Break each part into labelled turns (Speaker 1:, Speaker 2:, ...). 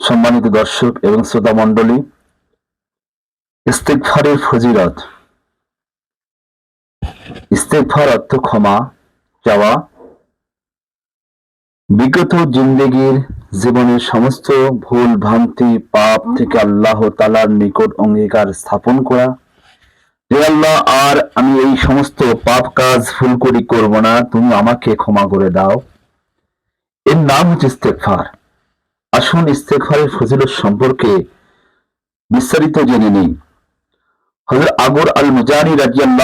Speaker 1: সম্মানিত দর্শক এবং শ্রোতা মণ্ডলী ইস্তেকফারের ফজিলত। ইস্তেকফার অর্থ ক্ষমা চাওয়া। বিগত জিন্দেগির জীবনের সমস্ত ভুল, ভ্রান্তি, পাপ থেকে আল্লাহ তালার নিকট অঙ্গীকার স্থাপন করা। আল্লাহ আর আমি এই সমস্ত পাপ কাজ ভুল করি করব না, তুমি আমাকে ক্ষমা করে দাও। এর নাম হচ্ছে ইস্তেকফার আসুন ইস্তেকফারের ফজিলত সম্পর্কে বিস্তারিত জেনে নেই। হযরত আগর আল মুজানি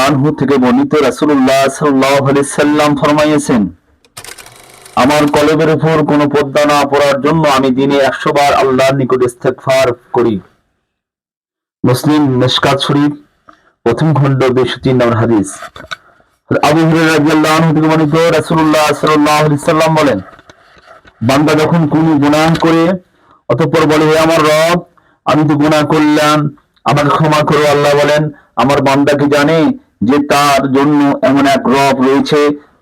Speaker 1: আনহু থেকে বর্ণিত রাসূলুল্লাহ সাল্লাল্লাহু সাল্লাম ফরমাইয়েছেন আমার কলবের উপর কোনো পদ্মা না পড়ার জন্য আমি দিনে একশো বার আল্লাহর নিকট ইস্তেগফার করি। মুসলিম মিশকাত শরীফ প্রথম খণ্ড দুইশো তিন নম্বর হাদিস। বলেন, বান্দা যখন কোন গুনাহ করে, অতঃপর বলে আমার রব, আমি তো করলাম, আমাকে ক্ষমা করো। আল্লাহ বলেন, আমার জানে যে তার জন্য এমন এক রব রয়েছে,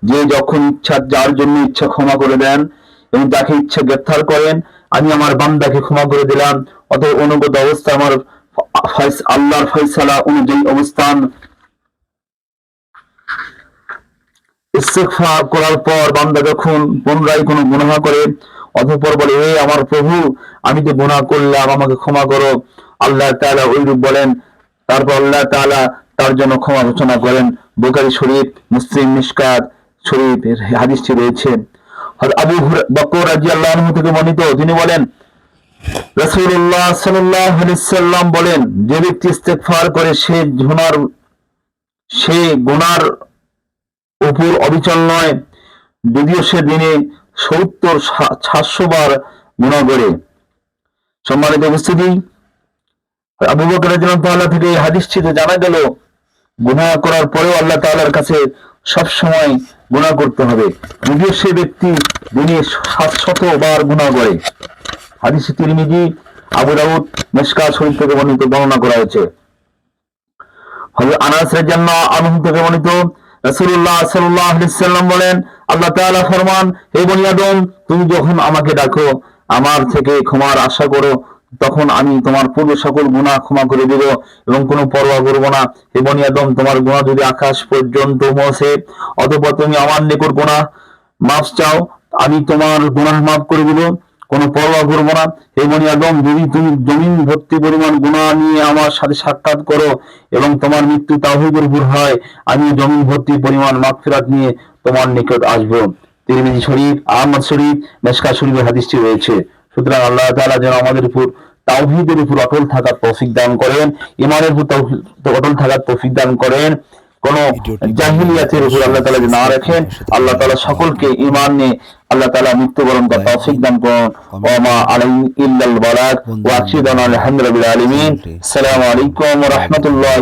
Speaker 1: যে যখন ইচ্ছা যার জন্য ইচ্ছা ক্ষমা করে দেন এবং যাকে ইচ্ছা গ্রেফতার করেন, আমি আমার বান্দাকে ক্ষমা করে দিলাম, অতএব অনুগত অবস্থা আমার আল্লাহর ফয়সালা অনুযায়ী অবস্থান। ইস্তেগফার করার পর বান্দা যখন পুনরায় কোনো গুনাহ করে, অতঃপর বলে, হে আমার প্রভু, আমি তো গুনাহ করলাম, আমাকে ক্ষমা করো। আল্লাহ তাআলা ওইরূপ বলেন। তারপর আল্লাহ তাআলা তার জন্য ক্ষমা ঘোষণা করেন। বুখারী শরীফ, মুসলিম মিশকাত শরীফের হাদিসটি রয়েছে। আবু বকর রাদিয়াল্লাহু আনহু থেকে বর্ণিত, তিনি বলেন আলাইহি সাল্লাম বলেন, যে ব্যক্তি ইস্তেগফার করে সে গুনার সে গুনার উপর অবিচল নয়, যদিও সে দিনে সত্তর সাতশো বার গুণা করে। সম্মানিত উপস্থিতি, আবু তাআলা থেকে জানা গেল, গুনাহ করার পরেও আল্লাহ তাআলার কাছে সব সময় গুনাহ করতে হবে। যদিও সে ব্যক্তি দিনে সাতশত বার গুনাহ করে। হাদিস তিরমিজি, আবু দাউদ মিশকাত শরীফ থেকে বর্ণিত, বর্ণনা করা হয়েছে। হযরত আনাস রাদিয়াল্লাহু আনহু থেকে বর্ণিত, রাসূলুল্লাহ সাল্লাল্লাহু আলাইহি সাল্লাম বলেন, আল্লাহ তাআলা ফরমান, হে বনি আদম, তুমি যখন আমাকে ডাকো, আমার থেকে ক্ষমার আশা করো, তখন আমি তোমার পূর্ব সকল গুনাহ ক্ষমা করে দেব এবং কোনো পরোয়া করব না। হে বনি আদম, তোমার গুনাহ যদি আকাশ পর্যন্ত পৌঁছে অতঃপর তুমি আমার নিকট গুনাহ মাফ চাও, আমি তোমার গুনাহ মাফ করে দেব। কোনো পরোয়া করব না। হে মনি আদম, যদি তুমি জমিন ভর্তি পরিমাণ গুণা নিয়ে আমার সাথে সাক্ষাৎ করো এবং তোমার মৃত্যু তাহিদের উপর হয়, আমি জমিন ভর্তি পরিমাণ মাগফিরাত নিয়ে তোমার নিকট আসব। তিরমিজি শরীফ, আহমদ শরীফ, মেশকা শরীফের হাদিসটি রয়েছে। সুতরাং আল্লাহ তাআলা যেন আমাদের উপর তাওহীদের উপর অটল থাকার তৌফিক দান করেন ইমানের উপর অটল থাকার তৌফিক দান করেন। কোন জাহিলিয়াতের উপর আল্লাহ তালা না রাখেন আল্লাহ তালা সকলকে ইমান নিয়ে আল্লাহ তালা মৃত্যুবরণ করার তৌফিক দান করুন। ওমা আলাই ইল্লাল আলহামদুলিল্লাহ আলমিন। সালামু আলাইকুম
Speaker 2: রহমতুল্লাহ